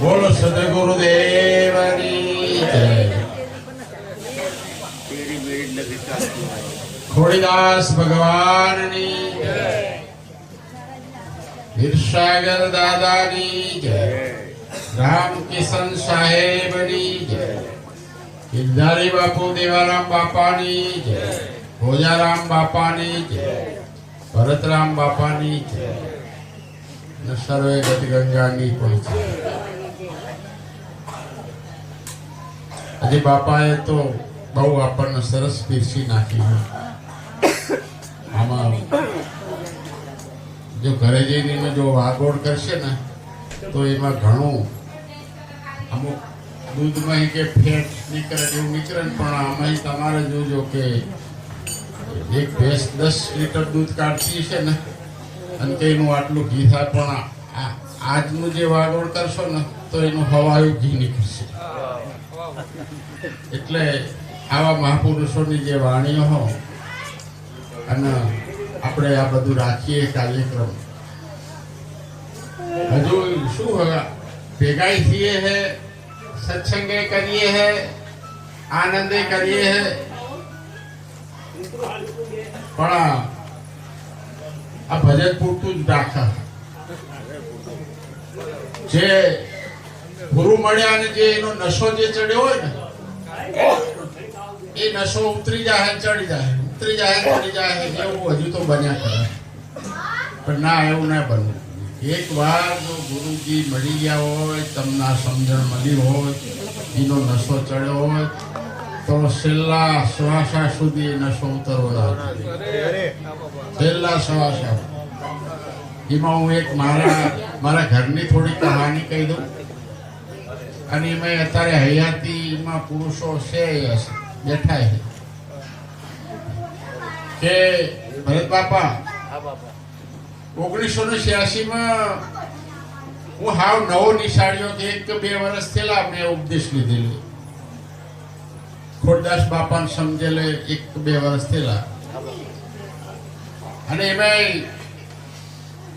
બોલો સદગુરુદેવની ખોડીદાસ ભગવાનની હિરસાગર દાદાની જય. રામકિશન સાહેબની જય. ગિરધારી બાપુ દેવારામ બાપાની જય. ભોજારામ બાપાની જય. ભરતરામ બાપાની જય. અને સર્વે ગતિ ગંગાની પણ છે આજે બાપાએ તો બહુ આપણને સરસ પીરસી નાખી. આમાં જો ઘરે જઈને એને જો વાગોળ કરશે ને, તો એમાં ઘણું અમુક દૂધમાં કે ફેટ નીકળે એવું નીકળે પણ આમાં તમારે જોજો કે એક ભેંસ દસ લીટર દૂધ કાઢતી છે ને, અને તેનું આટલું ઘી થાય, પણ આજનું જે વાગોળ કરશો ને, તો એનું હવાયું ઘી નીકળશે. એટલે આવા મહાપુરુષોની જે વાણીઓ હો, અને આપણે આ બધું રાખીએ કાર્યક્રમ. હજુ શું હવે? ભેગાઈ થઈએ હે, સત્સંગે કરીએ હે, આનંદે કરીએ હે પણ આ ભજન પૂરતું જ રાખે. જે ગુરુ મળ્યા અને જે એનો નશો જે ચડ્યો હોય ને, એ નશો ઉતરી જાય ચડી જાય. ઉતરી જાય ચડી જાય એવું હજુ તો બન્યા કરે. પણ ના, એવું ના બનવું. એક વાર જો ગુરુજી મળી ગયા હોય, તમને સમજણ મળી હોય, એનો નશો ચડ્યો હોય તો છેલ્લા શ્વાસા સુધી નશો ઉતરવો છેલ્લા શ્વાસા એમાં હું એક મારા મારા ઘરની થોડી કહાની કહી દઉં. અને એમાં અત્યારે હયાતીમાં પુરુષો છે બેઠા છે. કે ભરત બાપા, ઓગણીસો ને છ્યાસીમાં હું હાવ નવો નિશાળ્યો કે એક બે વર્ષ થયેલા મેં ઉપદેશ લીધેલી. ખોડદાસ બાપાને સમજેલે એક કે બે વર્ષ થયેલા. અને એમાં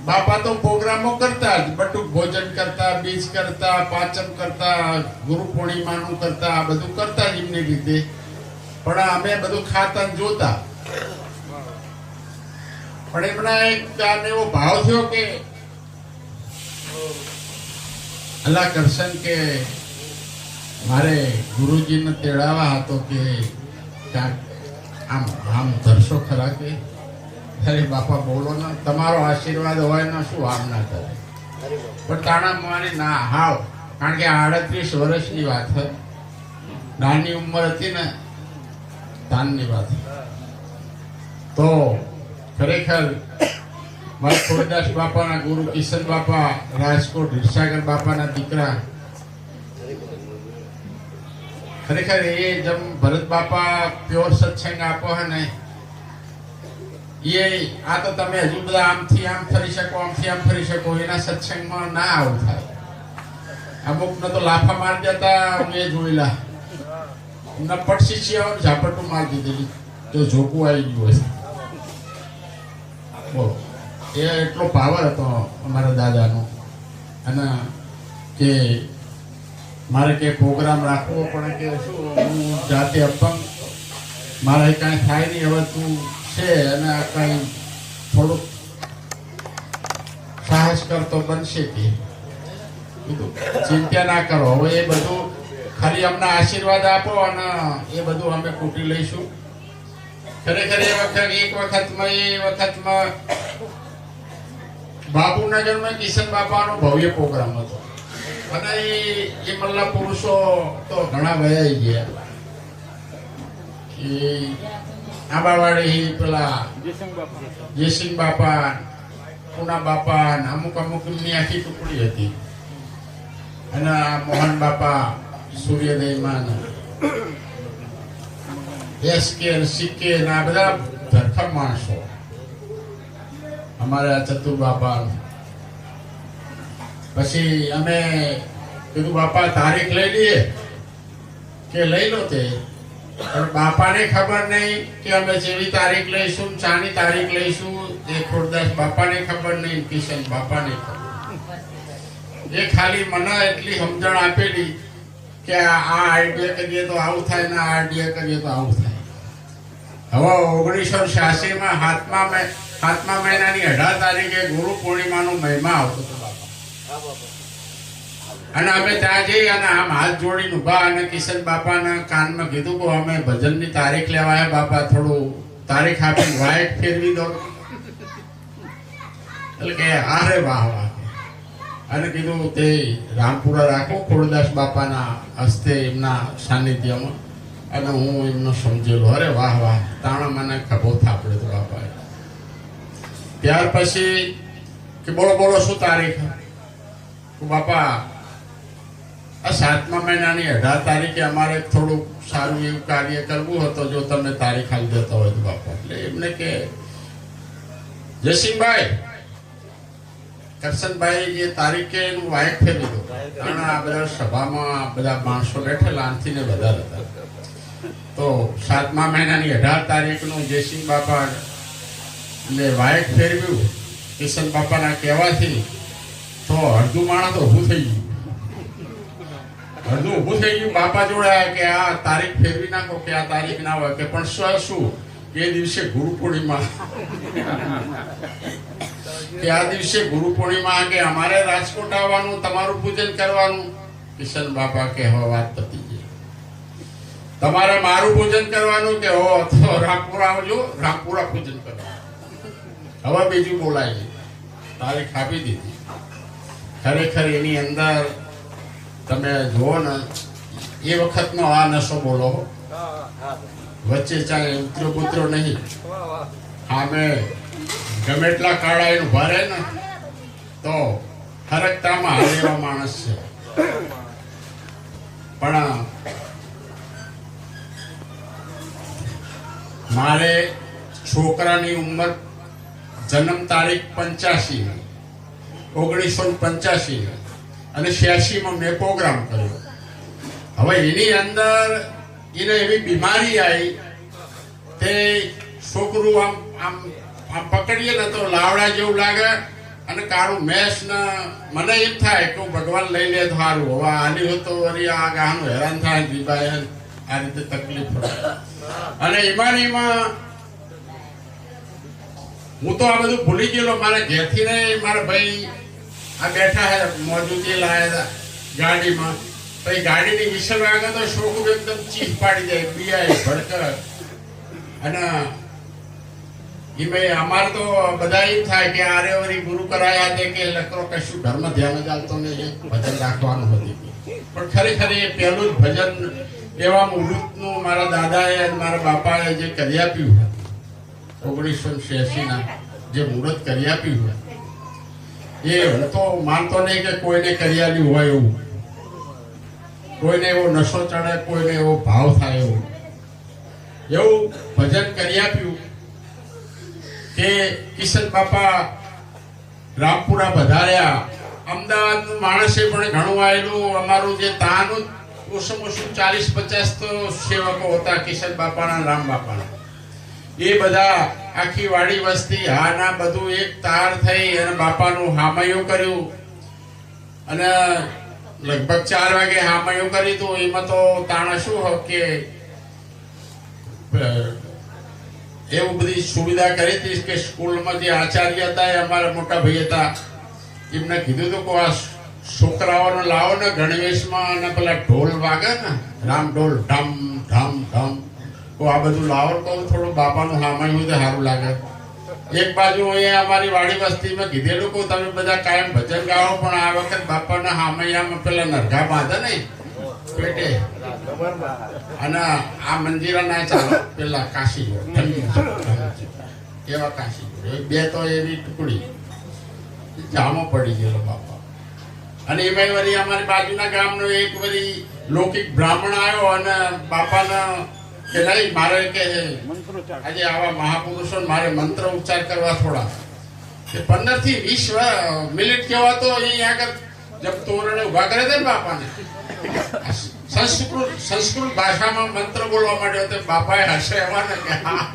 બાપા તો પ્રોગ્રામો કરતા જ, બટુક ભોજન કરતા, બીજ કરતા, પાચન કરતા, ગુરુ પૂર્ણિમાનું કરતા, આ બધું કરતા જ એમની રીતે પણ અમે બધું ખાતા ને જોતા. પણ એમના એક આને એવો ભાવ થયો કે, અલ્લાહ કરશન કે મારે ગુરુજીને તેડાવા હતો કે આમ આમ ધરશો ખરા કે? અરે બાપા, બોલો ને. તમારો આશીર્વાદ હોય ને શું આમ ના કરે? પણ તાણા મારી ના, હાવ. કારણ કે આડત્રીસ વર્ષની વાત હતી નાની ઉંમર હતી ને તાનની વાત તો ખરેખર મારા ખોડદાસ બાપાના ગુરુ કિશન બાપા, રાજકોટ હિરસાગર બાપાના દીકરા ખરેખર એ જેમ ભરત બાપા પ્યોર સત્સંગ આપો હે ને, એ આ તો તમે હજુ બધા આમથી આમ ફરી શકો, આમથી આમ ફરી શકો, એના સત્સંગમાં ના આવું થાય. અમુક ને તો લાફા મારી દેતા મેં જોયેલા. એમના પડસી છે ઝાપટું મારી દીધેલી તો જોકું આવી ગયું હશે બોલો એ એટલો પાવર હતો અમારા દાદાનો. અને કે મારે કે પ્રોગ્રામ રાખવો પડે કે શું? હું જાતે અપંગ. મારે કાંઈ થાય નહીં, હવે તું છે અને આ કાંઈ થોડુંક સાહસ કરતો બનશે કે. ચિંતા ના કરો. હવે એ બધું ખાલી અમને આશીર્વાદ આપો અને એ બધું અમે કૂટી લઈશું. ખરેખર એ વખત, એક વખતમાં, એ વખતમાં બાપુનગરમાં કિશન બાપાનો ભવ્ય પ્રોગ્રામ હતો. અને એ- મલ્લા પુરુષો તો ઘણા વયા ગયા. એ આંબાવાડી પેલા જયસિંહ બાપા, પૂના બાપા અમુક અમુક એમની આખી ટુકડી હતી. અને આ મોહન બાપા સૂર્યદયમાં એસ કે સિક્કે આ બધા ધરખમ માણસો. અમારા ચતુર બાપા પછી અમે કીધું, બાપા, તારીખ લઈ લઈએ. કે લઈ લો તે. પણ બાપાને ખબર નહીં કે અમે જેવી તારીખ લઈશું ચાની તારીખ લઈશું. એ ખોડદાસ બાપાને ખબર નહીં, કિશન બાપાને ખબર એ ખાલી મને એટલી સમજણ આપેલી કે આ આઈડિયા કરીએ તો આવું થાય ને આ આઈડિયા કરીએ તો આવું થાય. હવે ઓગણીસો છ્યાસીમાં હાથમાં હાથમા મહિનાની અઢાર તારીખે ગુરુ પૂર્ણિમાનો મહિમા આવતો હતો. અને અમે ત્યાં જઈ અને આમ હાથ જોડીને ઊભા અને કિશન બાપાના કાનમાં કીધું કે અમે ભજનની તારીખ લેવાયા બાપા થોડું તારીખ આપીને વાઈટ ફેરવી દો. એટલે કે હારે વાહ વાહ. અને કીધું તે રામપુરા રાખો ખોડદાસ બાપાના હસ્તે એમના સાનિધ્યમાં. અને હું એમનો સમજેલો. અરે વાહ વાહ. તાણા મને ખભો થાપડે તો બાપાએ. ત્યાર પછી કે બોલો બોલો શું તારીખ? બાપા, આ સાતમા મહિનાની અઢાર તારીખે અમારે થોડુંક સારું એવું કાર્ય કરવું હતું, જો તમે તારીખ આવી દેતા હોય તો બાપા. એટલે એમને કે જયસિંહભાઈ કરશનભાઈ જે તારીખે એનું વાયક ફેરી દો કારણ આ બધા સભામાં બધા માણસો બેઠેલા આનથી ને બધા હતા. તો સાતમા મહિનાની અઢાર તારીખનું જયસિંહ બાપા એટલે વાયક ફેરવ્યું. કિશન બાપાના કહેવાથી તો અડધું માણસ તો ઊભું થઈ ગયું. અડધું ઊભું થઈ ગયું. બાપા જોડે કે આ તારીખ ફેરવી નાખો કે આ તારીખ ના હોય કે પણ શું? એ દિવસે ગુરુ પૂર્ણિમા. કે આ દિવસે ગુરુ પૂર્ણિમા કે અમારે રાજકોટ આવવાનું, તમારું પૂજન કરવાનું. કિશન બાપા કે હવે વાત પતી ગઈ. તમારે મારું પૂજન કરવાનું કે, હો, તો રામપુરા આવજો, રામપુરા પૂજન કરવાનું હવે બીજું બોલાય તારીખ આપી દીધી. ખરેખર એની અંદર તમે જુઓ ને, એ વખતનો આ નશો બોલો. વચ્ચે ચાલે ઉતરો પુત્રો નહીં. આમે ગમે એટલા કાળા એનું ભરે ને, તો હરકતામાં હારે એવા માણસ છે. પણ મારે છોકરાની ઉંમર જન્મ તારીખ પંચ્યાસી ઓગણીસો પંચ્યાસી અને છ્યાસીમાં મેં પ્રોગ્રામ કર્યો. હવે એની અંદર એને એવી બીમારી આવી તે છોકરું આમ આમ આમ પકડીએ ને તો લાવડા જેવું લાગે અને કાળું મેસ ને મને એમ થાય કે ભગવાન લઈ લે તો સારું. હવે આની હોય તો વળી આ ગાનું હેરાન થાય દીભાઈ આ રીતે તકલીફ પડે. અને એમાં એમાં હું તો આ બધું ભૂલી ગયેલો. મારા ઘેરથી ને મારા ભાઈ આ બેઠા હે, મોજૂદી લાયા હતા ગાડીમાં. પછી ગાડીની વિસર આગળ તો છોકરું એકદમ ચીસ પાડી જાય બિયાય ભડકર. અને એ ભાઈ અમારે તો બધા એમ થાય કે આરે વરી ગુરુ કરાયા છે કે લકરો કશું ધર્મ ધ્યાન જ આવતો ને એક ભજન રાખવાનું હતું. પણ ખરેખર એ પહેલું જ ભજન એવા મુહૂર્તનું મારા દાદાએ અને મારા બાપાએ જે કરી આપ્યું ઓગણીસો છ્યાસી જે મુહૂર્ત કરી આપ્યું એ, હું તો માનતો નહીં કે કોઈને કરી આપ્યું હોય એવું. કોઈને એવો નશો ચડે, કોઈને એવો ભાવ થાય એવો. એવું ભજન કરી આપ્યું કે કિશન બાપા રામપુરા વધાર્યા અમદાવાદનું માણસે પણ ઘણું આવેલું. અમારું જે તાનું ઓછું ઓછું ચાલીસ પચાસ તો સેવકો હતા કિશન બાપાના, રામ બાપાના. એ બધા આખી વાડી વસ્તી હા ના બધું એક તાર થઈ અને બાપાનું હામયું કર્યું. અને લગભગ ચાર વાગે હામયું કરી તું એમાં તો તાણા શું કે એવું બધી સુવિધા કરી હતી કે સ્કૂલમાં જે આચાર્ય હતા એ અમારા મોટા ભાઈ હતા. એમને કીધું હતું કે આ છોકરાઓને લાવો ને ગણવેશમાં અને પેલા ઢોલ વાગે ને, રામ ઢોલ, ઢમ ઢમ ઢમ. તો આ બધું લાવો કહું થોડું બાપાનું હોય તો સારું લાગે. એક બાજુ અહીંયા અમારી વાડી વસ્તીમાં કીધેલું કહું તમે બધા કાયમ ભજન ગાઓ, પણ આ વખત બાપાના હામૈયામાં પેલા નરઘા બાંધે ને પેટે. અને આ મંદિર ના ચાલો, પેલા કાશી એવા કાશી બે તો એવી ટુકડી. જામો પડી ગયેલો બાપા. અને એમાં વળી અમારી બાજુના ગામનો એક વળી લૌકિક બ્રાહ્મણ આવ્યો અને બાપાના કે નહીં મારે કે આજે આવા મહાપુરુષો મારે મંત્ર ઉચ્ચાર કરવા થોડા. કે પંદરથી વીસ મિનિટ કહેવાતો અહીં આગળ જબ તોરણે ઊભા કરે છે ને બાપાને. સંસ્કૃત સંસ્કૃત ભાષામાં મંત્ર બોલવા માંડ્યો તો બાપાએ હશે એવાને કે હા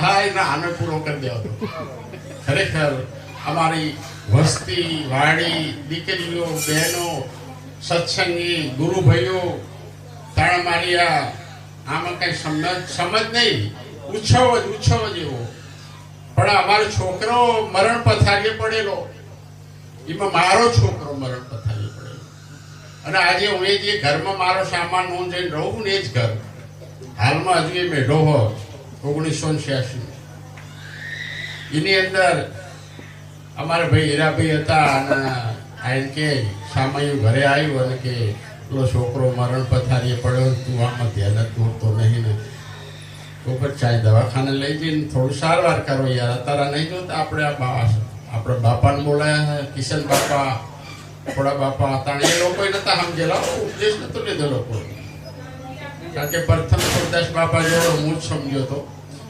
હા એના આને પૂરો કરી દેવો ખરેખર અમારી વસ્તી વાડી દીકરીઓ બહેનો સત્સંગી ગુરુભાઈઓ તાણ માર્યા આમાં કઈ સમજ સમજ નહીં. ઉત્સવ જ ઉત્સવ જ એવો. પણ અમારો છોકરો મરણ પથારીએ પડેલો. એમાં મારો છોકરો મરણ પથારીએ પડેલો. અને આજે હું એ જે ઘરમાં મારો સામાન હું જઈને રહું ને એ જ ઘર. હાલમાં હજુ એ મેઢો હો ઓગણીસો છ્યાસી. એની અંદર અમારા ભાઈ હીરાભાઈ હતા અને આઈને કે સામાયું ઘરે આવ્યું અને કે પેલો છોકરો મરણ પથારીએ પડ્યો તું આમાં ધ્યાન જ દોરતો નહીં ને. તો પછી દવાખાને લઈ જઈને થોડું સારવાર કરો યાર. અત્યારે નહીં જોતા આપણે આ આપણે બાપાને બોલાયા કિશન બાપા થોડા બાપા હતા એ લોકો નતા સમજેલા. ઉપદેશ નતો લીધો લોકો કારણ કે પ્રથમ સુરદાસ બાપા જેવો હું જ સમજ્યો હતો.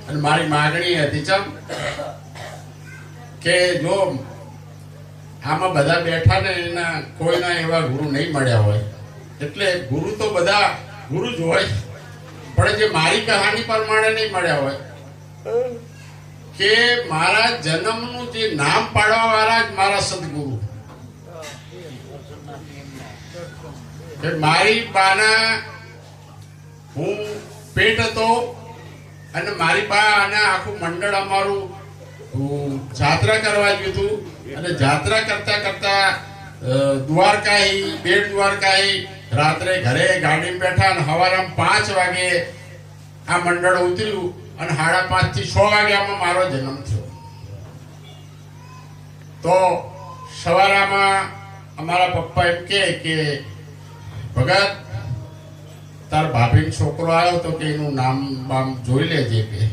અને મારી માગણી હતી ચમ કે જો આમાં બધા બેઠા ને એના કોઈના એવા ગુરુ નહીં મળ્યા હોય એટલે ગુરુ તો બધા ગુરુ જ હોય. પણ જે મારી કહાની પ્રમાણે નહીં મળ્યા હોય. કે મારા જન્મનું જે નામ પાડવા વાળા જ મારા સદગુરુ. મારી બાના, હું પેટ હતો અને મારી બા અને આખું મંડળ અમારું જાત્રા કરવા ગયું હતું. અને જાત્રા કરતા કરતા દ્વારકાઈ બેટ દ્વારકાઈ રાત્રે ઘરે ગાડીમાં બેઠા અને સવારમાં પાંચ વાગે આ મંડળ ઉતર્યું અને સાડા પાંચથી છ આમાં મારો જન્મ થયો. તો સવારામાં અમારા પપ્પા એમ કે કે, ભગત, તાર ભાભીનો છોકરો આવ્યો તો કે એનું નામ બામ જોઈ લેજે કે.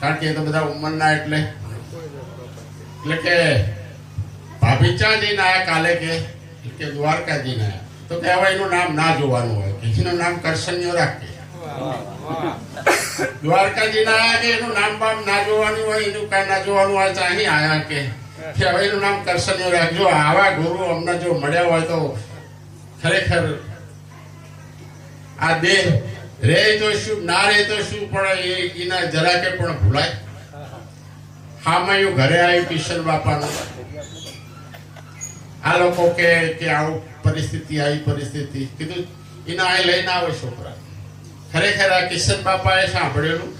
કારણ કે એ તો બધા ઉંમરના એટલે. એટલે કે, ભાભી ચા જઈને આવ્યા કાલે કે? કે દ્વારકા આયા. તો કહેવાય એનું નામ ના જોવાનું હોય, કે એનું નામ કરશન્યો રાખે. દ્વારકાજી ના આયા કે એનું નામ બામ ના જોવાનું હોય, એનું કાંઈ ના જોવાનું હોય તો અહીં આયા કે કે હવે એનું નામ કરશન્યો રાખજો. આવા ગુરુ અમને જો મળ્યા હોય તો ખરેખર આ દેહ રે તો શું, ના રે તો શું, પણ એના જરાકે પણ ભૂલાય. હામાયું ઘરે આવ્યું કિશન બાપાનું. આ લોકો કે કે આવું પરિસ્થિતિ, આવી પરિસ્થિતિ. કીધું, એના આ લઈને આવે છોકરા. ખરેખર આ કિશન બાપાએ સાંભળેલું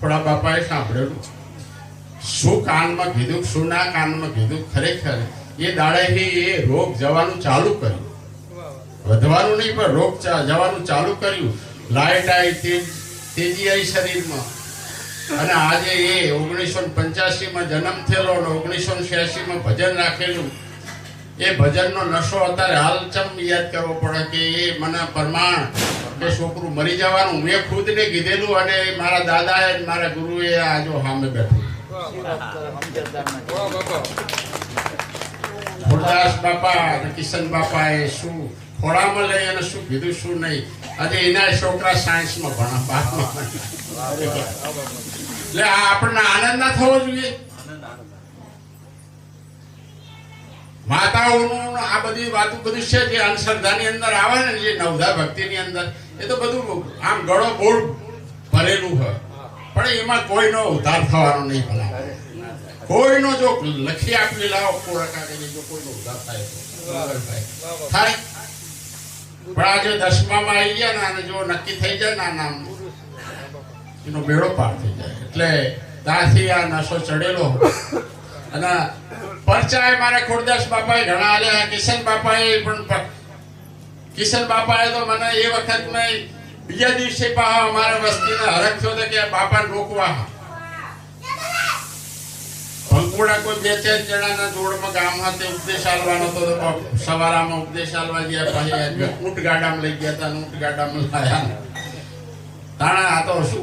થોડા બાપાએ સાંભળેલું. શું કાનમાં કીધું, શું ના કાનમાં કીધું? ખરેખર એ દાડેથી એ રોગ જવાનું ચાલુ કર્યું. વધવાનું નહીં, પણ રોગ જવાનું ચાલુ કર્યું. લાઈટ આવી તેજી આવી શરીરમાં. અને આજે એ ઓગણીસો પંચ્યાસીમાં જન્મ થયેલો અને ઓગણીસો છ્યાસીમાં ભજન રાખેલું. એ ભજનનો નશો અત્યારે હાલ ચમ યાદ કરવો પડે કે એ મને પ્રમાણ કે છોકરું મરી જવાનું મેં ખુદને કીધેલું અને મારા દાદાએ મારા ગુરુએ આજો સામે બેઠું. ગુરદાસ બાપા અને કિશન બાપાએ શું ખોળામાં લઈ અને શું કીધું શું નહીં. આજે એના છોકરા સાયન્સમાં ભણા એટલે આ આપણને આનંદ ના થવો જોઈએ. માતાઓનું આ બધી વાતો બધું છે જે અંધશ્રદ્ધાની અંદર આવે ને, જે નવધા ભક્તિની અંદર, એ તો બધું આમ ગળો બોળ ભરેલું હોય. પણ એમાં કોઈનો ઉદ્ધાર થવાનો નહીં ભલા. કોઈનો જો લખી આપી લાવો કોરા કાઢીને જો કોઈનો ઉદ્ધાર થાય તો. થાય. પણ આજે દસમામાં આવી ગયા ને અને જો નક્કી થઈ જાય ને નામ, એનો બેડો પાર થઈ જાય. એટલે ત્યાંથી આ નશો ચડેલો અને પરચાએ મારા ખોડદાસ બાપાએ ઘણા આલ્યા. કિશન બાપાએ પણ કિશન બાપાએ તો મને એ વખત મેં બીજા દિવસે પાહા અમારા વસ્તીને હરખ થયો કે બાપા રોકવા. ભંકુડા કોઈ બે ચાર જણાના જોડમાં ગામમાં તે ઉપદેશ આલવાનો હતો સવારામાં ઉપદેશ આલવા ગયા. પછી ઊંટ ગાડામાં લઈ ગયા હતા ઊંટ ગાડામાં લાયા. તાણા, આ તો શું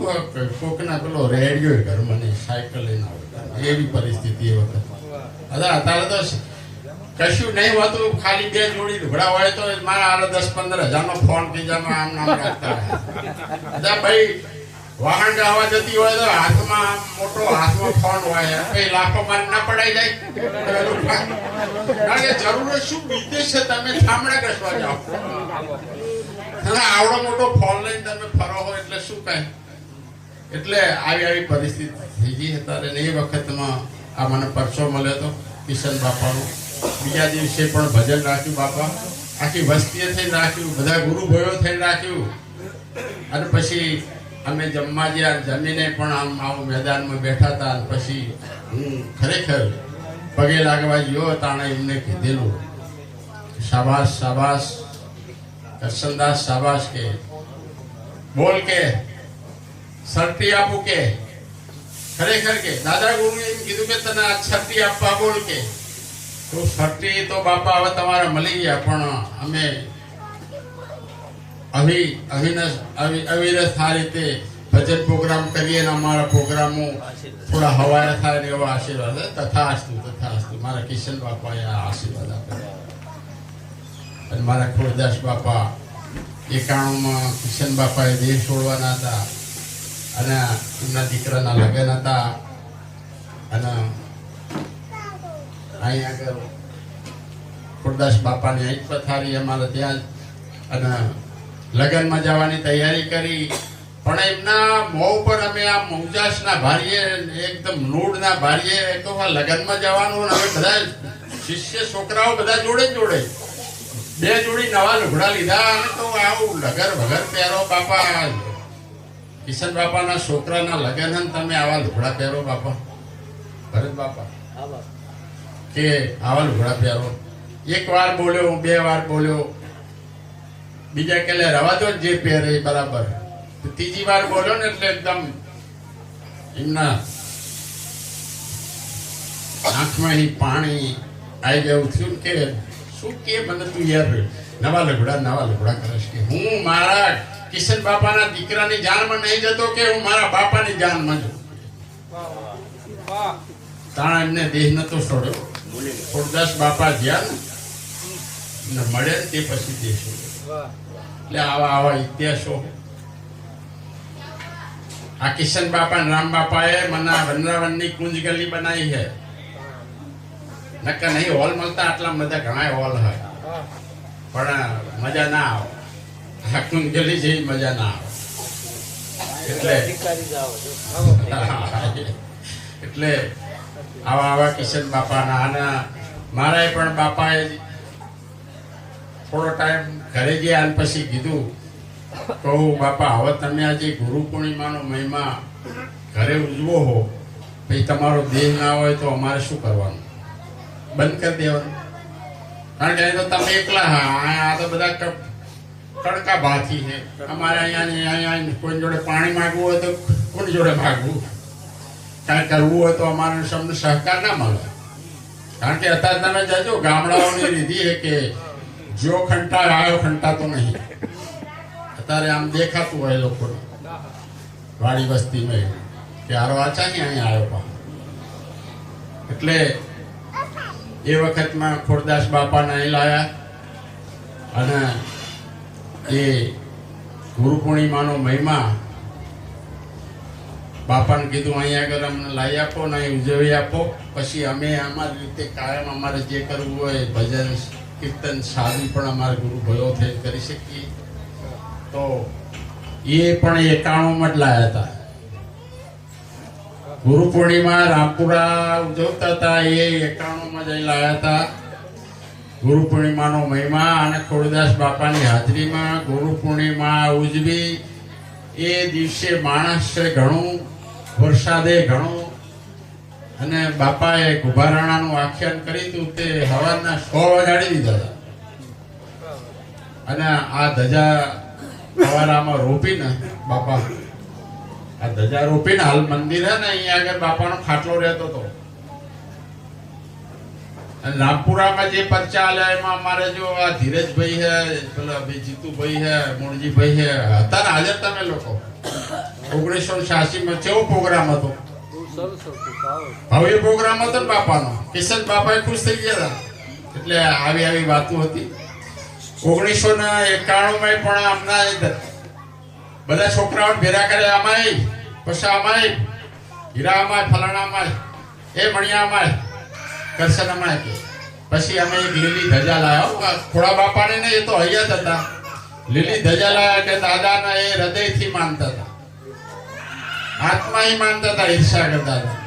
કોકના પેલો રેડિયો ઘરમાં નહીં સાયકલ લઈને આવે એવી પરિસ્થિતિ એ વખત. અદા અત્યારે તો કશું નહીં હોતું, ખાલી બે જોડી લુગડા હોય તો મારા આરે દસ પંદર હજારનો ફોન પીજામાં આમ નામ રાખતા અદા ભાઈ, વાહન જવા જતી હોય તો હાથમાં મોટો હાથમાં ફોન હોય કઈ લાખો માર ના પડાઈ જાય. કારણ કે જરૂર શું વિદેશ છે? તમે થામડા કસવા જાઓ અને આવડો મોટો ફોન લઈને તમે ફરો હો એટલે શું કાંઈ? એટલે આવી આવી પરિસ્થિતિ. થઈ ગઈ અત્યારે ને એ વખતમાં આ મને પરચો મળ્યો હતો કિશન બાપાનો. બીજા દિવસે પણ ભજન રાખ્યું બાપા. આખી વસ્તીએ થઈને રાખ્યું, બધા ગુરુ ભયો થઈને રાખ્યું. અને પછી અમે જમવા ગયા જમીને પણ આમ આવું મેદાનમાં બેઠા હતા અને પછી હું ખરેખર પગે લાગવા ગયો તાણે એમને કીધેલું, શાબાશ શાબાશ. કરશનદાસ શાબાશ કે બોલ કે સરટી આપું કે ખરેખર કે દાદા ગુરુ એમ કીધું કે તને આ છઠ્ઠી આપવા બોલ કે તો છઠ્ઠી તો બાપા હવે તમારે મળી ગયા પણ અમે અભી અભિન અવિ- અવિરત આ રીતે ભજન પ્રોગ્રામ કરીએ ને અમારા પ્રોગ્રામો થોડા હવાયા થાય ને એવા આશીર્વાદ તથાસ્તુ તથાસ્તુ મારા કિશન બાપાએ આ આશીર્વાદ આપ્યા અને મારા ખોરદાસ બાપા, એકાણુંમાં કિશન બાપાએ દેહ છોડવાના હતા અને એમના દીકરાના લગ્ન હતા. અને અહીં આગળ ખોરદાસ બાપાની અહીં પથારી અમારે ત્યાં અને લગ્નમાં જવાની તૈયારી કરી. પણ એમના મોં ઉપર અમે આ મૌજાસના ભારીએ એકદમ નૂડના ભારીએ તો લગ્નમાં જવાનું અને હવે બધા શિષ્ય, છોકરાઓ બધા જોડે જોડે. બે જોડી નવા લુગડા લીધા અને તો આવું લગર વગર પહેરો બાપા. કિશન બાપાના છોકરાના લગન તમે આવા લુગડા પહેરો બાપા. ભરત બાપા. કે આવા લુગડા પહેરો. એક વાર બોલ્યો બે વાર બોલ્યો. બીજા કે રવા દો જે પહેરે બરાબર. ત્રીજી વાર બોલ્યો ને એટલે એકદમ એમના આંખમાં પાણી આવી ગયું. થયું કે શું કે મને તું યાર નવા લગડા નવા લગડા કરીશ કે હું મારા કિશન બાપાના દીકરાની જાનમાં નહીં જતો કે હું મારા બાપાની જાનમાં જઉં તાણા એમને દેહ નતો છોડ્યો. ખોડદાસ બાપા જ્યાં ને એમને મળે ને તે પછી દેહ છોડ્યો. એટલે આવા આવા ઇતિહાસો. આ કિશન બાપા અને રામ બાપાએ મને આ વનરાવનની કુંજ ગલી બનાવી છે. નકર નહીં હોલ મળતા આટલા બધા ઘણા હોલ હોય. પણ મજા ના આવે. આ કુંજ ગલી જેવી મજા ના આવે. એટલે એટલે આવા આવા કિશન બાપાના અને મારાએ પણ બાપાએ થોડો ટાઈમ ઘરે ગયા અને પછી કીધું કહું બાપા હવે તમે આજે ગુરુ પૂર્ણિમાનો મહિમા ઘરે ઉજવો હો. પછી તમારો દેહ ના હોય તો અમારે શું કરવાનું? બંધ કરી દેવાનું. કારણ કે તો તમે એકલા હા, આ તો બધા કડકા ભાથી છે. અમારે અહીંયા અહીંયા કોઈ જોડે પાણી માંગવું હોય તો કોની જોડે માગવું? કાંઈ કરવું હોય તો અમારે સમને સહકાર ના મળે. કારણ કે અત્યારે તમે જજો, ગામડાઓની રીધી છે કે જો ખંટા આવ્યો ખંટા તો નહીં. અત્યારે આમ દેખાતું હોય લોકો વાડી વસ્તીમાં કે આરો આચા અહીંયા આવ્યો એટલે એ વખતમાં ખોરદાસ બાપાને અહીં લાયા અને એ ગુરુ પૂર્ણિમાનો મહિમા બાપાને કીધું અહીંયા આગળ અમને લાવી આપો ને અહીં ઉજવી આપો. પછી અમે અમારી રીતે કાયમ અમારે જે કરવું હોય ભજન, કીર્તન સાધુ પણ અમારા ગુરુ ભયો થઈ કરી શકીએ. તો એ પણ એકાણુંમાં જ લાયા હતા. ગુરુ પૂર્ણિમા રામપુરા ઉજવતા હતા, એ એકાણુંમાં જઈ લાવ્યા હતા. ગુરુ પૂર્ણિમાનો મહિમા અને ખોડદાસ બાપાની હાજરીમાં ગુરુ પૂર્ણિમા ઉજવી. એ દિવસે માણસે ઘણું, વરસાદે ઘણું, અને બાપાએ ગુભારાણાનું આખ્યાન કરી હતું તે હવાના સો વગાડી દીધા હતા. અને આ ધજા સવારામાં રોપીને બાપા આ ધજા રોપીને હાલ મંદિર ને, અહીંયા આગળ બાપાનો ખાટલો રહેતો હતો. રામપુરામાં જે પરચા આલ્યા એમાં અમારે જો આ ધીરજભાઈ હે, પેલા ભાઈ જીતુભાઈ હે મુણજીભાઈ હે, હતા ને હાજર તમે લોકો? ઓગણીસો છ્યાસી માં કેવો પ્રોગ્રામ હતો? ભવ્ય પ્રોગ્રામ હતો ને બાપાનો. કિશન બાપા ખુશ થઈ ગયા હતા. એટલે આવી આવી વાતો હતી. ઓગણીસો ને એકાણું માં પણ એ બધા છોકરાઓને ભેરા કરે અમાય પછી અમાય હીરા અમાય ફલાણા અમાય એ મણિયા અમાય કરશન અમાય કે પછી અમે એક લીલી ધજા લાયા. ખોડા બાપાને ને એ તો હૈયા હતા. લીલી ધજા લાયા કે દાદાના એ હૃદયથી માનતા હતા. આત્માથી માનતા હતા ઈર્ષા કરતા હતા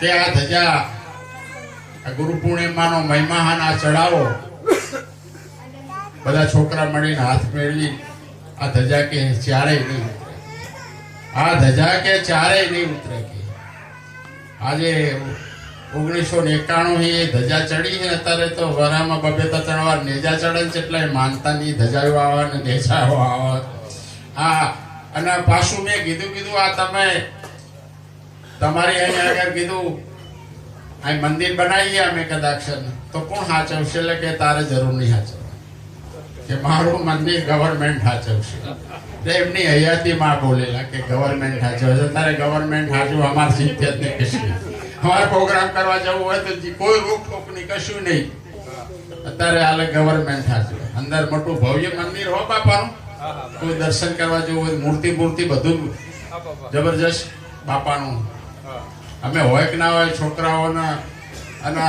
કે આ ધજા, આ ગુરુ પૂર્ણિમાનો મહિમાહાન આ ચડાવો બધા છોકરા મળીને હાથ મેળવી. આ ધજા કે ચારેય નહીં ઉતરે. આ ધજા કે ચારેય નહીં ઉતરે કે. આજે ઓગણીસો ને એકાણું એ ધજા ચડી ને અત્યારે તો વરામાં બબે તો ત્રણ વાર નેજા ચડે છે, એટલે માનતાની ધજાઓ આવે ને નેજાઓ આવે. હા અને પાછું મેં કીધું કીધું, આ તમે, તમારી અહીંયા આગળ કીધું, આ મંદિર બનાવીએ અમે કદાચ. તો કોણ સાચવશે એટલે કે તારે જરૂર નહીં સાચવવા કે મારું મંદિર ગવર્મેન્ટ સાચવશે એટલે એમની હયાતીમાં બોલેલા કે ગવર્મેન્ટ સાચવે છે. તારે ગવર્મેન્ટ હાજર અમારે સિદ્ધિયત ને કશું અમારે પ્રોગ્રામ કરવા જવું હોય તો કોઈ રોકટોકની કશું નહીં. અત્યારે હાલે ગવર્મેન્ટ સાચવે અંદર મોટું ભવ્ય મંદિર હો બાપાનું. કોઈ દર્શન કરવા જવું હોય મૂર્તિ મૂર્તિ બધું જબરજસ્ત બાપાનું. અમે હોય કે ના હોય છોકરાઓના અને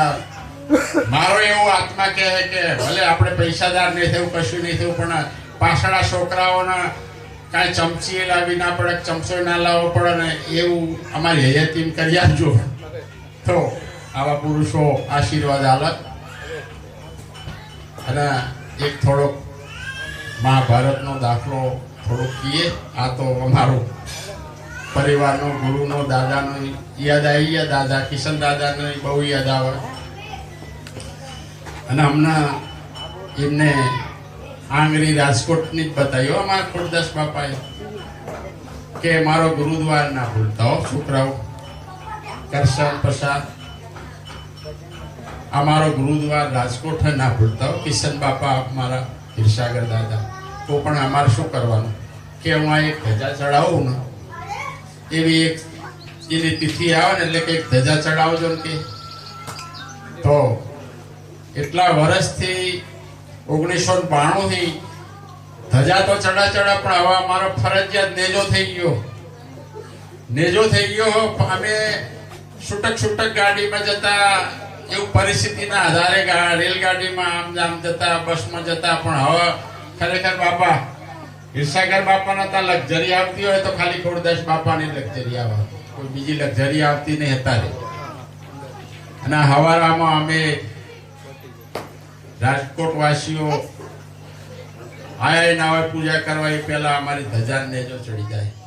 મારો એવો આત્મા કહે કે ભલે આપણે પૈસાદાર નહીં થયું, કશું નહીં થયું, પણ પાછળના છોકરાઓના કાંઈ ચમચી લાવી ના પડે, ચમચો ના લાવવો પડે ને એવું અમારી હયાતીમ કરી આપજો. તો આવા પુરુષો આશીર્વાદ આલત અને એક થોડોક મહાભારતનો દાખલો થોડોક કહીએ આ તો અમારું પરિવારનો, ગુરુનો, દાદાનો યાદ આવી ગયા. દાદા કિશન દાદાને બહુ યાદ આવે. અને હમણાં એમને આંગળી રાજકોટની જ બતાવી. અમારા ખોડદાસ બાપાએ કે મારો ગુરુદ્વાર ના ભૂલતા હો છોકરાઓ. કરશન પ્રસાદ. અમારો ગુરુદ્વાર રાજકોટ ના ભૂલતા હો. કિશન બાપા મારા હિરસાગર દાદા. તો પણ અમારે શું કરવાનું? કે હું આ એક ધજા ચડાવું ને, એવી એક એની તિથિ આવે ને એટલે કે એક ધજા ચડાવજો ને કે. તો એટલા વર્ષથી ઓગણીસો બાણું થી ધજા તો ચડા ચડા, પણ હવે અમારો ફરજિયાત નેજો થઈ ગયો. નેજો થઈ ગયો અમે છૂટક છૂટક ગાડીમાં જતા, એવું પરિસ્થિતિના આધારે રેલગાડીમાં આમ જામ જતા, બસમાં જતા, પણ હવે ખરેખર બાપા, હિરસાગર બાપાના ત્યાં લક્ઝરી આવતી હોય તો ખાલી ખોડદાસ બાપાની લક્ઝરી આવે. કોઈ બીજી લક્ઝરી આવતી નહીં હતા અને હવારામાં અમે રાજકોટ વાસીઓ આયા ના પૂજા કરવા એ પહેલા અમારી ધજાને જો ચડી જાય.